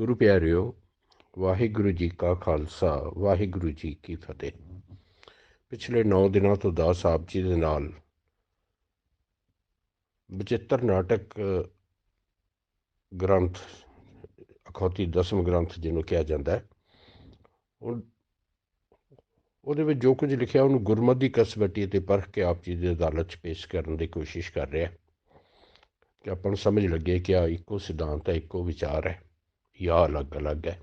ਗੁਰੂ ਪਿਆਰਿਓ, ਵਾਹਿਗੁਰੂ ਜੀ ਕਾ ਖਾਲਸਾ, ਵਾਹਿਗੁਰੂ ਜੀ ਕੀ ਫਤਿਹ। ਪਿਛਲੇ 9 ਦਿਨਾਂ ਤੋਂ ਦਾਸ ਸਾਹਿਬ ਜੀ ਦੇ ਨਾਲ ਬਚਿੱਤਰ ਨਾਟਕ, ਗ੍ਰੰਥ, ਅਖੌਤੀ ਦਸਮ ਗ੍ਰੰਥ ਜਿਹਨੂੰ ਕਿਹਾ ਜਾਂਦਾ ਹੈ ਉਹਦੇ ਵਿੱਚ ਜੋ ਕੁਝ ਲਿਖਿਆ, ਉਹਨੂੰ ਗੁਰਮਤ ਦੀ ਕਸਵੱਟੀ ਤੇ ਪਰਖ ਕੇ ਆਪ ਜੀ ਦੀ ਅਦਾਲਤ 'ਚ ਪੇਸ਼ ਕਰਨ ਦੀ ਕੋਸ਼ਿਸ਼ ਕਰ ਰਿਹਾ ਕਿ ਆਪਾਂ ਨੂੰ ਸਮਝ ਲੱਗੇ ਕਿ ਆ ਇੱਕੋ ਸਿਧਾਂਤ ਹੈ, ਇੱਕੋ ਵਿਚਾਰ ਹੈ। ਜਾਂ ਅਲੱਗ-ਅਲੱਗ ਹੈ।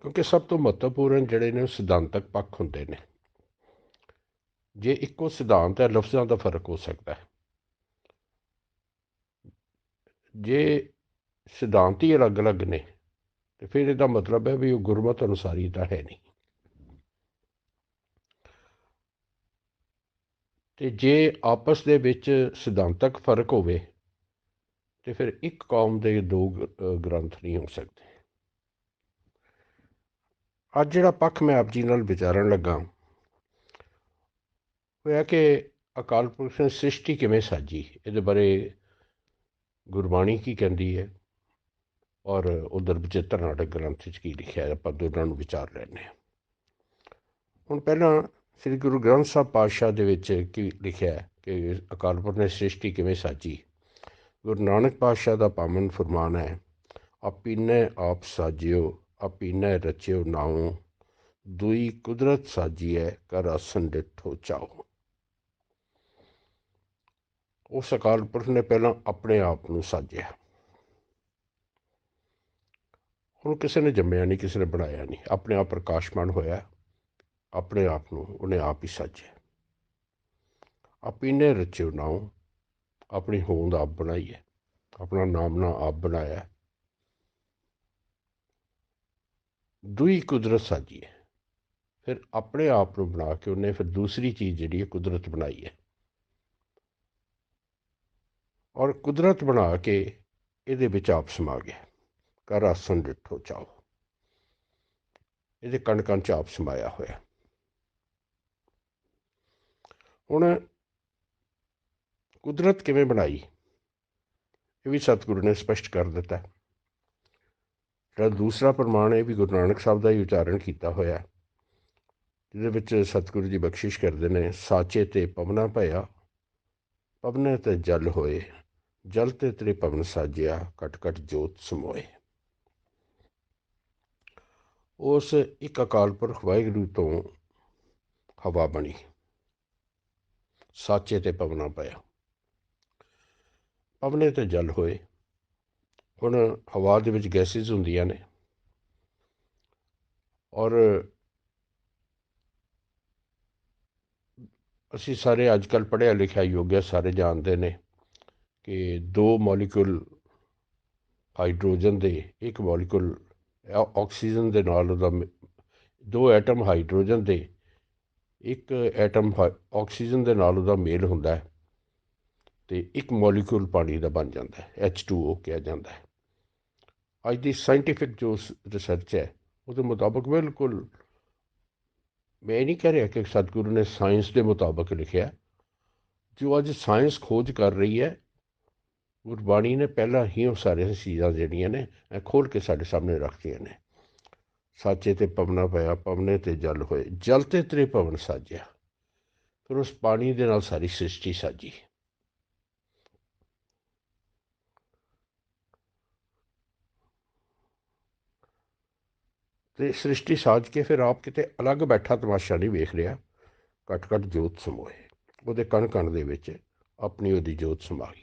ਕਿਉਂਕਿ ਸਭ ਤੋਂ ਮਹੱਤਵਪੂਰਨ ਜਿਹੜੇ ਨੇ ਉਹ ਸਿਧਾਂਤਕ ਪੱਖ ਹੁੰਦੇ ਨੇ। ਜੇ ਇੱਕੋ ਸਿਧਾਂਤ ਹੈ, ਲਫ਼ਜ਼ਾਂ ਦਾ ਫ਼ਰਕ ਹੋ ਸਕਦਾ ਹੈ। ਜੇ ਸਿਧਾਂਤ ਹੀ ਅਲੱਗ-ਅਲੱਗ ਨੇ, ਤੇ ਫਿਰ ਇਹਦਾ ਮਤਲਬ ਹੈ ਵੀ ਉਹ ਗੁਰਮਤ ਅਨੁਸਾਰੀ ਤਾਂ ਹੈ ਨਹੀਂ। ਤੇ ਜੇ ਆਪਸ ਦੇ ਵਿੱਚ ਸਿਧਾਂਤਕ ਫ਼ਰਕ ਹੋਵੇ ਤੇ ਫਿਰ ਇੱਕ ਕੌਮ ਦੇ ਦੋ ਗ੍ਰੰਥ ਨਹੀਂ ਹੋ ਸਕਦੇ। ਅੱਜ ਜਿਹੜਾ ਪੱਖ ਮੈਂ ਆਪ ਜੀ ਨਾਲ ਵਿਚਾਰਨ ਲੱਗਾ ਹੋਇਆ ਕਿ ਅਕਾਲ ਪੁਰਖ ਨੇ ਸ੍ਰਿਸ਼ਟੀ ਕਿਵੇਂ ਸਾਜੀ? ਇਹਦੇ ਬਾਰੇ ਗੁਰਬਾਣੀ ਕੀ ਕਹਿੰਦੀ ਹੈ? ਔਰ ਉਧਰ ਬਚਿੱਤਰ ਨਾਟਕ ਗ੍ਰੰਥ ਵਿੱਚ ਕੀ ਲਿਖਿਆ ਹੈ? ਆਪਾਂ ਦੋਨਾਂ ਨੂੰ ਵਿਚਾਰ ਲੈਣੇ ਹਾਂ। ਹੁਣ ਪਹਿਲਾਂ ਸ੍ਰੀ ਗੁਰੂ ਗ੍ਰੰਥ ਸਾਹਿਬ ਪਾਤਸ਼ਾਹ ਦੇ ਵਿੱਚ ਕੀ ਲਿਖਿਆ ਕਿ ਅਕਾਲ ਪੁਰਖ ਨੇ ਸ੍ਰਿਸ਼ਟੀ ਕਿਵੇਂ ਸਾਜੀ? ਗੁਰੂ ਨਾਨਕ ਪਾਤਸ਼ਾਹ ਦਾ ਪਾਵਨ ਫਰਮਾਨ ਹੈ, ਆਪੀਨੇ ਆਪ ਸਾਜਿਓ, ਆਪੀਨੇ ਰਚਿਓ ਨਾਉ, ਦੁਈ ਕੁਦਰਤ ਸਾਜੀਐ, ਕਰ ਆਸਨ ਡਿਠੋ ਚਾਓ ਉਸ ਅਕਾਲ ਪੁਰਖ ਨੇ ਪਹਿਲਾਂ ਆਪਣੇ ਆਪ ਨੂੰ ਸਾਜਿਆ। ਹੁਣ ਕਿਸੇ ਨੇ ਜੰਮਿਆ ਨਹੀਂ, ਕਿਸੇ ਨੇ ਬਣਾਇਆ ਨਹੀਂ, ਆਪਣੇ ਆਪ ਪ੍ਰਕਾਸ਼ਮਾਨ ਹੋਇਆ, ਆਪਣੇ ਆਪ ਨੂੰ ਉਹਨੇ ਆਪ ਹੀ ਸਾਜਿਆ। ਆਪੀਨੇ ਰਚਿਓ ਨਾਉ ਆਪਣੀ ਹੋਂਦ ਆਪ ਬਣਾਈ ਹੈ। ਆਪਣਾ ਨਾਮਨਾ ਆਪ ਬਣਾਇਆ। ਦੂਈ ਕੁਦਰਤ ਸਾਜੀ ਹੈ। ਫਿਰ ਆਪਣੇ ਆਪ ਨੂੰ ਬਣਾ ਕੇ ਉਹਨੇ ਫਿਰ ਦੂਸਰੀ ਚੀਜ਼ ਜਿਹੜੀ ਹੈ ਕੁਦਰਤ ਬਣਾਈ ਹੈ। ਔਰ ਕੁਦਰਤ ਬਣਾ ਕੇ ਇਹਦੇ ਵਿੱਚ ਆਪ ਸਮਾ ਗਿਆ। ਕਰ ਆਸਨ ਡਿੱਠੋ, ਚਾਓ। ਇਹਦੇ ਕਣ ਕਣ ਚ ਆਪ ਸਮਾਇਆ ਹੋਇਆ। ਹੁਣ ਕੁਦਰਤ ਕਿਵੇਂ ਬਣਾਈ? ਇਹ ਵੀ ਸਤਿਗੁਰੂ ਨੇ ਸਪਸ਼ਟ ਕਰ ਦਿੱਤਾ। ਜਿਹੜਾ ਦੂਸਰਾ ਪ੍ਰਮਾਣ ਇਹ ਵੀ ਗੁਰੂ ਨਾਨਕ ਸਾਹਿਬ ਦਾ ਹੀ ਉਚਾਰਨ ਕੀਤਾ ਹੋਇਆ ਜਿਹਦੇ ਵਿੱਚ ਸਤਿਗੁਰੂ ਜੀ ਬਖਸ਼ਿਸ਼ ਕਰਦੇ ਨੇ, ਸਾਚੇ ਤੇ ਪਵਨਾ ਭਇਆ, ਪਵਨੇ ਤੇ ਜਲ ਹੋਏ, ਜਲ ਤੇ ਤੇਰੇ ਪਵਨ ਸਾਜਿਆ ਕਟ ਕਟ ਜੋਤ ਸਮੋਏ। ਉਸ ਇੱਕ ਅਕਾਲ ਪੁਰਖ ਵਾਹਿਗੁਰੂ ਤੋਂ ਹਵਾ ਬਣੀ। ਸਾਚੇ ਤੇ ਪਵਨਾ ਪਿਆ ਪਵਨੇ ਤੇ ਜਲ ਹੋਏ। ਹੁਣ ਹਵਾ ਦੇ ਵਿੱਚ ਗੈਸਿਸ ਹੁੰਦੀਆਂ ਨੇ। ਔਰ ਅਸੀਂ ਸਾਰੇ ਅੱਜ ਕੱਲ ਪੜ੍ਹਿਆ ਲਿਖਿਆ ਯੋਗਿਆ ਸਾਰੇ ਜਾਣਦੇ ਨੇ ਕਿ ਦੋ ਮੋਲੀਕੂਲ ਹਾਈਡਰੋਜਨ ਦੇ, ਇੱਕ ਮੋਲੀਕੂਲ ਆਕਸੀਜਨ ਦੇ ਨਾਲ ਉਹਦਾ ਦੋ ਐਟਮ ਹਾਈਡਰੋਜਨ ਦੇ, ਇੱਕ ਐਟਮ ਆਕਸੀਜਨ ਦੇ ਨਾਲ ਉਹਦਾ ਮੇਲ ਹੁੰਦਾ ਹੈ। ਤੇ ਇੱਕ ਮੋਲੀਕਿਊਲ ਪਾਣੀ ਦਾ ਬਣ ਜਾਂਦਾ ਹੈ H2O ਕਿਹਾ ਜਾਂਦਾ ਹੈ। ਅੱਜ ਦੀ ਸਾਇੰਟੀਫਿਕ ਜੋ ਰਿਸਰਚ ਹੈ, ਉਹਦੇ ਮੁਤਾਬਕ ਬਿਲਕੁਲ ਮੈਂ ਨਹੀਂ ਕਹਿ ਰਿਹਾ ਕਿ ਸਤਿਗੁਰੂ ਨੇ ਸਾਇੰਸ ਦੇ ਮੁਤਾਬਕ ਲਿਖਿਆ ਜੋ ਅੱਜ ਸਾਇੰਸ ਖੋਜ ਕਰ ਰਹੀ ਹੈ, ਗੁਰਬਾਣੀ ਨੇ ਪਹਿਲਾਂ ਹੀ ਉਹ ਸਾਰੇ ਚੀਜ਼ਾਂ ਜਿਹੜੀਆਂ ਨੇ, ਇਹ ਖੋਲ ਕੇ ਸਾਡੇ ਸਾਹਮਣੇ ਰੱਖਤੀਆਂ ਨੇ। ਸਾਚੇ ਤੇ ਪਵਨਾ ਪਿਆ, ਪਵਨੇ ਤੇ ਜਲ ਹੋਏ, ਜਲ ਤੇ ਤੇਰੇ ਪਵਨ ਸਾਜਿਆ। ਫਿਰ ਉਸ ਪਾਣੀ ਦੇ ਨਾਲ ਸਾਰੀ ਸ੍ਰਿਸ਼ਟੀ ਸਾਜੀ। ਤੇ ਸ੍ਰਿਸ਼ਟੀ ਸਾਜ ਕੇ ਫਿਰ ਆਪ ਕਿਤੇ ਅਲੱਗ ਬੈਠਾ ਤਮਾਸ਼ਾ ਨਹੀਂ ਵੇਖ ਰਿਹਾ। ਕਟ ਕਟ ਜੋਤ ਸਮੋਏ। ਉਹਦੇ ਕਣ ਕਣ ਦੇ ਵਿੱਚ ਆਪਣੀ ਉਹਦੀ ਜੋਤ ਸਮਾ ਗਈ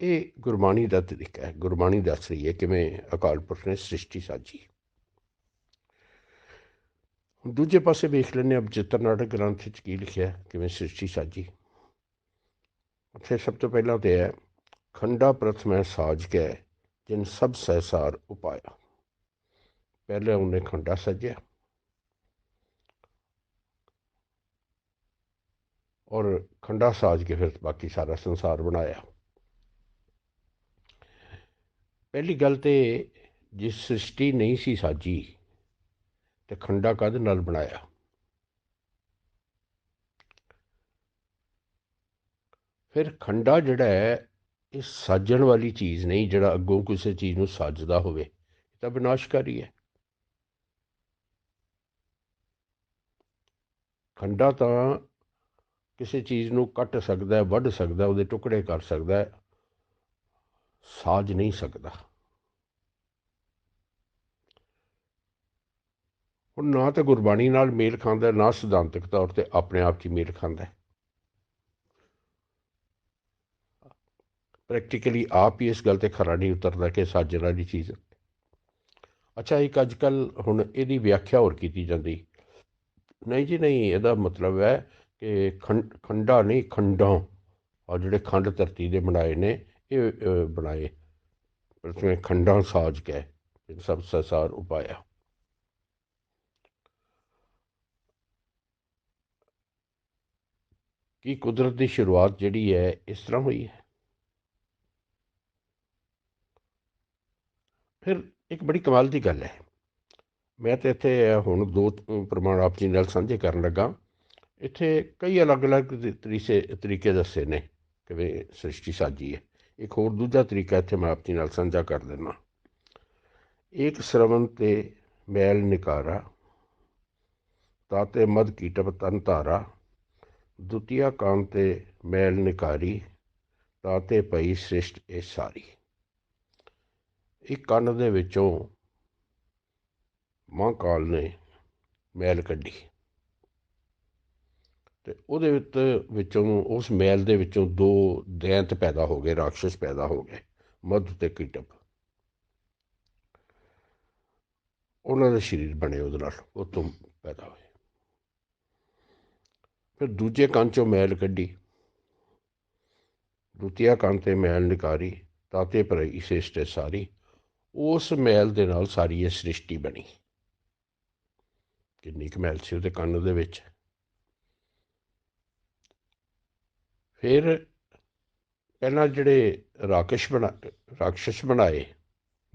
ਇਹ ਗੁਰਬਾਣੀ ਦਾ ਤਰੀਕਾ ਹੈ। ਗੁਰਬਾਣੀ ਦੱਸ ਰਹੀ ਹੈ ਕਿਵੇਂ ਅਕਾਲ ਪੁਰਖ ਨੇ ਸ੍ਰਿਸ਼ਟੀ ਸਾਜੀ। ਦੂਜੇ ਪਾਸੇ ਵੇਖ ਲੈਂਦੇ ਅਬ ਚਿੱਤਰ ਨਾਟਕ ਗ੍ਰੰਥ ਵਿੱਚ ਕੀ ਲਿਖਿਆ ਕਿਵੇਂ ਸ੍ਰਿਸ਼ਟੀ ਸਾਜੀ। ਉੱਥੇ ਸਭ ਤੋਂ ਪਹਿਲਾਂ ਤੇ ਹੈ, ਖੰਡਾ ਪ੍ਰਥਮੈ ਸਾਜ ਕੇ ਜਿਨ ਸਭ ਸਹਿਸਾਰ ਉਪਾਇਆ। ਪਹਿਲੇ ਉਹਨੇ ਖੰਡਾ ਸਜਿਆ। ਔਰ ਖੰਡਾ ਸਾਜ ਕੇ ਫਿਰ ਬਾਕੀ ਸਾਰਾ ਸੰਸਾਰ ਬਣਾਇਆ। ਪਹਿਲੀ ਗੱਲ ਤੇ ਜਿਸ ਸ੍ਰਿਸ਼ਟੀ ਨਹੀਂ ਸੀ ਸਾਜੀ, ਤੇ ਖੰਡਾ ਕਦ ਨਾਲ ਬਣਾਇਆ? ਫਿਰ ਖੰਡਾ ਜਿਹੜਾ ਹੈ, ਇਹ ਸਾਜਣ ਵਾਲੀ ਚੀਜ਼ ਨਹੀਂ, ਜਿਹੜਾ ਅੱਗੋਂ ਕਿਸੇ ਚੀਜ਼ ਨੂੰ ਸਾਜਦਾ ਹੋਵੇ, ਇਹ ਤਾਂ ਵਿਨਾਸ਼ਕਾਰੀ ਹੈ। ਖੰਡਾ ਤਾਂ ਕਿਸੇ ਚੀਜ਼ ਨੂੰ ਕੱਟ ਸਕਦਾ ਹੈ, ਵੱਢ ਸਕਦਾ ਉਹਦੇ ਟੁਕੜੇ ਕਰ ਸਕਦਾ ਹੈ, ਸਾਜ ਨਹੀਂ ਸਕਦਾ। ਹੁਣ ਨਾ ਤਾਂ ਗੁਰਬਾਣੀ ਨਾਲ ਮੇਲ ਖਾਂਦਾ, ਨਾ ਸਿਧਾਂਤਕ ਤੌਰ ਤੇ ਆਪਣੇ ਆਪ 'ਚ ਮੇਲ ਖਾਂਦਾ ਪ੍ਰੈਕਟੀਕਲੀ ਆਪ ਹੀ ਇਸ ਗੱਲ ਤੇ ਖਰਾ ਨਹੀਂ ਉਤਰਦਾ ਕਿ ਸਾਜਣਾ ਦੀ ਚੀਜ਼। ਅੱਛਾ, ਇੱਕ ਅੱਜ ਕੱਲ ਹੁਣ ਇਹਦੀ ਵਿਆਖਿਆ ਹੋਰ ਕੀਤੀ ਜਾਂਦੀ। ਨਹੀਂ ਜੀ, ਨਹੀਂ, ਇਹਦਾ ਮਤਲਬ ਹੈ ਕਿ ਖੰਡਾ ਨਹੀਂ, ਖੰਡਾਂ। ਔਰ ਜਿਹੜੇ ਖੰਡ ਧਰਤੀ ਦੇ ਬਣਾਏ ਨੇ, ਇਹ ਬਣਾਏ। ਪ੍ਰਥਮੇ ਖੰਡਾਂ ਸਾਜ ਕੇ ਸਭ ਸਸਾਰ ਉਪਾਇਆ। ਕਿ ਕੁਦਰਤ ਦੀ ਸ਼ੁਰੂਆਤ ਜਿਹੜੀ ਹੈ, ਇਸ ਤਰ੍ਹਾਂ ਹੋਈ ਹੈ? ਫਿਰ ਇੱਕ ਬੜੀ ਕਮਾਲ ਦੀ ਗੱਲ ਹੈ। ਮੈਂ ਤੇ ਇੱਥੇ ਹੁਣ ਦੋ ਪ੍ਰਮਾਣ ਆਪ ਜੀ ਨਾਲ ਸਾਂਝੇ ਕਰਨ ਲੱਗਾ। ਇੱਥੇ ਕਈ ਅਲੱਗ-ਅਲੱਗ ਤਰੀਕੇ ਤਰੀਕੇ ਦੱਸੇ ਨੇ ਕਿਵੇਂ ਸ੍ਰਿਸ਼ਟੀ ਸਾਜੀ ਹੈ। ਇੱਕ ਹੋਰ ਦੂਜਾ ਤਰੀਕਾ ਇੱਥੇ ਮੈਂ ਆਪ ਜੀ ਨਾਲ ਸਾਂਝਾ ਕਰ ਦਿੰਦਾ ਇੱਕ ਸ਼ਰਵਨ ਤੇ ਮੈਲ ਨਿਕਾਰਾ ਤਾਤੇ ਮਦ ਕੀਟਪ ਤਨ ਧਾਰਾ, ਦੁਤੀਆ ਕਾਮ ਤੇ ਮੈਲ ਨਿਕਾਰੀ ਤਾਤੇ ਪਈ ਸ੍ਰਿਸ਼ਟ ਇਹ ਸਾਰੀ। ਇੱਕ ਕੰਨ ਦੇ ਵਿੱਚੋਂ ਮਾਂ ਕਾਲ ਨੇ ਮੈਲ ਕੱਢੀ। ਤੇ ਉਹਦੇ ਵਿੱਚ, ਵਿੱਚੋਂ, ਉਸ ਮੈਲ ਦੇ ਵਿੱਚੋਂ ਦੋ ਦੈਂਤ ਪੈਦਾ ਹੋ ਗਏ ਰਾਖਸ਼ ਪੈਦਾ ਹੋ ਗਏ, ਮਧ ਤੇ ਕੀਟਪ ਉਹਨਾਂ ਦੇ ਸਰੀਰ ਬਣੇ ਉਹਦੇ ਨਾਲ, ਉਹ ਤੋਂ ਪੈਦਾ ਹੋਏ। ਫਿਰ ਦੂਜੇ ਕੰਨ ਚੋਂ ਮੈਲ ਕੱਢੀ। ਦੂਤੀਆ ਕੰਨ ਤੇ ਮੈਲ ਨਿਕਾਰੀ, ਤਾਤੇ ਪਰ ਇਸੇਸ਼ਟੇ ਸਾਰੀ। ਉਸ ਮੈਲ ਦੇ ਨਾਲ ਸਾਰੀ ਇਹ ਸ੍ਰਿਸ਼ਟੀ ਬਣੀ। ਕਿੰਨੀ ਕੁ ਮੈਲ ਸੀ ਉਹਦੇ ਕੰਨ ਦੇ ਵਿੱਚ। ਫਿਰ ਪਹਿਲਾਂ ਜਿਹੜੇ ਰਾਕਸ਼ ਬਣਾ ਰਾਖਸ਼ ਬਣਾਏ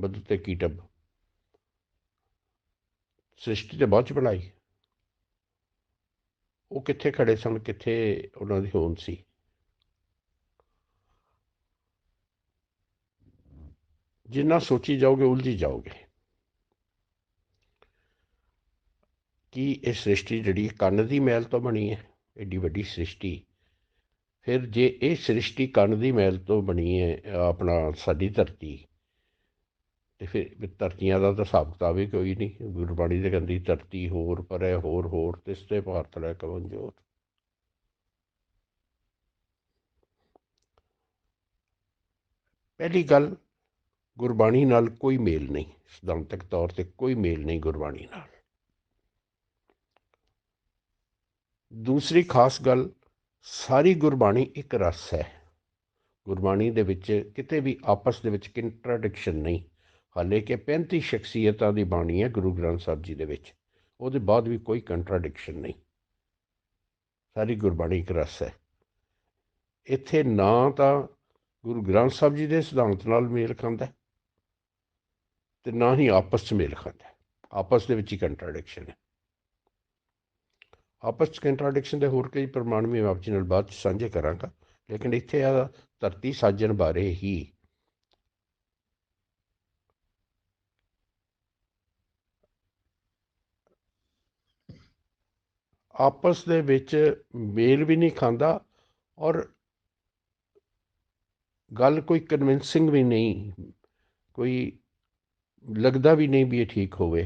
ਬਦ ਤੇ ਕੀਟਬ ਸ੍ਰਿਸ਼ਟੀ ਦੇ ਬਾਅਦ ਚ ਬਣਾਈ। ਉਹ ਕਿੱਥੇ ਖੜੇ ਸਨ, ਕਿੱਥੇ ਉਹਨਾਂ ਦੀ ਹੋਂਦ ਸੀ। ਜਿੰਨਾ ਸੋਚੀ ਜਾਓਗੇ, ਉਲਝੀ ਜਾਓਗੇ। ਕਿ ਇਹ ਸ੍ਰਿਸ਼ਟੀ ਜਿਹੜੀ ਕੰਨ ਦੀ ਮੈਲ ਤੋਂ ਬਣੀ ਹੈ, ਏਡੀ ਵੱਡੀ ਸ੍ਰਿਸ਼ਟੀ। ਫਿਰ ਜੇ ਇਹ ਸ੍ਰਿਸ਼ਟੀ ਕੰਨ ਦੀ ਮੈਲ ਤੋਂ ਬਣੀ ਹੈ, ਆਪਣਾ ਸਾਡੀ ਧਰਤੀ, ਤੇ ਫਿਰ ਧਰਤੀਆਂ ਦਾ ਤਾਂ ਹਿਸਾਬ ਕਿਤਾਬ ਹੀ ਕੋਈ ਨਹੀਂ। ਗੁਰਬਾਣੀ ਦੇ ਕਹਿੰਦੀ, ਧਰਤੀ ਹੋਰ ਪਰੇ ਹੋਰ ਹੋਰ, ਤਿਸ ਤੇ ਭਾਰਤ ਲੈ ਕਵਨ ਜੋਤ। ਪਹਿਲੀ ਗੱਲ, ਗੁਰਬਾਣੀ ਨਾਲ ਕੋਈ ਮੇਲ ਨਹੀਂ, ਸਿਧਾਂਤਕ ਤੌਰ ਤੇ ਕੋਈ ਮੇਲ ਨਹੀਂ ਗੁਰਬਾਣੀ ਨਾਲ। ਦੂਸਰੀ ਖਾਸ ਗੱਲ, ਸਾਰੀ ਗੁਰਬਾਣੀ ਇੱਕ ਰਸ ਹੈ। ਗੁਰਬਾਣੀ ਦੇ ਵਿੱਚ ਕਿਤੇ ਵੀ ਆਪਸ ਦੇ ਵਿੱਚ ਕੰਟਰਡਿਕਸ਼ਨ ਨਹੀਂ। ਹਾਲੇ ਕਿ 35 ਸ਼ਖਸੀਅਤਾਂ ਦੀ ਬਾਣੀ ਹੈ ਗੁਰੂ ਗ੍ਰੰਥ ਸਾਹਿਬ ਜੀ ਦੇ ਵਿੱਚ। ਉਹਦੇ ਬਾਅਦ ਵੀ ਕੋਈ ਕੰਟਰਡਿਕਸ਼ਨ ਨਹੀਂ। ਸਾਰੀ ਗੁਰਬਾਣੀ ਇੱਕ ਰਸ ਹੈ। ਇੱਥੇ ਨਾ ਤਾਂ ਗੁਰੂ ਗ੍ਰੰਥ ਸਾਹਿਬ ਜੀ ਦੇ ਸਿਧਾਂਤ ਨਾਲ ਮੇਲ ਖਾਂਦਾ ਤੇ ਨਾ ਹੀ ਆਪਸ 'ਚ ਮੇਲ ਖਾਂਦਾ ਆਪਸ ਦੇ ਵਿੱਚ ਹੀ ਕੰਟਰਡਿਕਸ਼ਨ ਹੈ। ਆਪਸ 'ਚ ਕੰਟਰਡਿਕਸ਼ਨ ਦੇ ਹੋਰ ਕਈ ਪ੍ਰਮਾਣ ਵੀ ਮੈਂ ਆਪ ਜੀ ਨਾਲ ਬਾਅਦ ਸਾਂਝੇ ਕਰਾਂਗਾ, ਲੇਕਿਨ ਇੱਥੇ ਆ ਧਰਤੀ ਸਾਜਣ ਬਾਰੇ ਹੀ। ਆਪਸ ਦੇ ਵਿੱਚ ਮੇਲ ਵੀ ਨਹੀਂ ਖਾਂਦਾ ਔਰ ਗੱਲ ਕੋਈ ਕਨਵਿੰਸਿੰਗ ਵੀ ਨਹੀਂ, ਕੋਈ ਲੱਗਦਾ ਵੀ ਨਹੀਂ ਵੀ ਇਹ ਠੀਕ ਹੋਵੇ।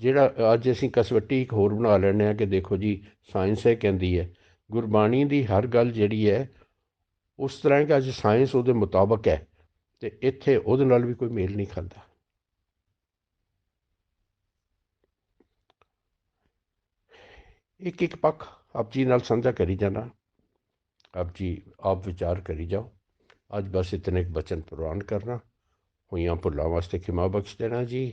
ਜਿਹੜਾ ਅੱਜ ਅਸੀਂ ਕਸਵੱਟੀ ਇੱਕ ਹੋਰ ਬਣਾ ਲੈਣੇ ਆ ਕਿ ਦੇਖੋ ਜੀ ਸਾਇੰਸ ਇਹ ਕਹਿੰਦੀ ਹੈ, ਗੁਰਬਾਣੀ ਦੀ ਹਰ ਗੱਲ ਜਿਹੜੀ ਹੈ, ਉਸ ਤਰ੍ਹਾਂ ਕਿ ਅੱਜ ਸਾਇੰਸ ਉਹਦੇ ਮੁਤਾਬਕ ਹੈ ਤੇ ਇੱਥੇ ਉਹਦੇ ਨਾਲ ਵੀ ਕੋਈ ਮੇਲ ਨਹੀਂ ਖਾਂਦਾ। ਇੱਕ ਇੱਕ ਪੱਖ ਆਪ ਜੀ ਨਾਲ ਸਾਂਝਾ ਕਰੀ ਜਾਣਾ ਆਪ ਜੀ ਆਪ ਵਿਚਾਰ ਕਰੀ ਜਾਓ। ਅੱਜ ਬਸ ਇਤਨੇ ਇੱਕ ਬਚਨ ਪ੍ਰਵਾਨ ਕਰਨਾ, ਹੋਈਆਂ ਭੁੱਲਾਂ ਵਾਸਤੇ ਖਿਮਾ ਬਖਸ਼ ਦੇਣਾ ਜੀ।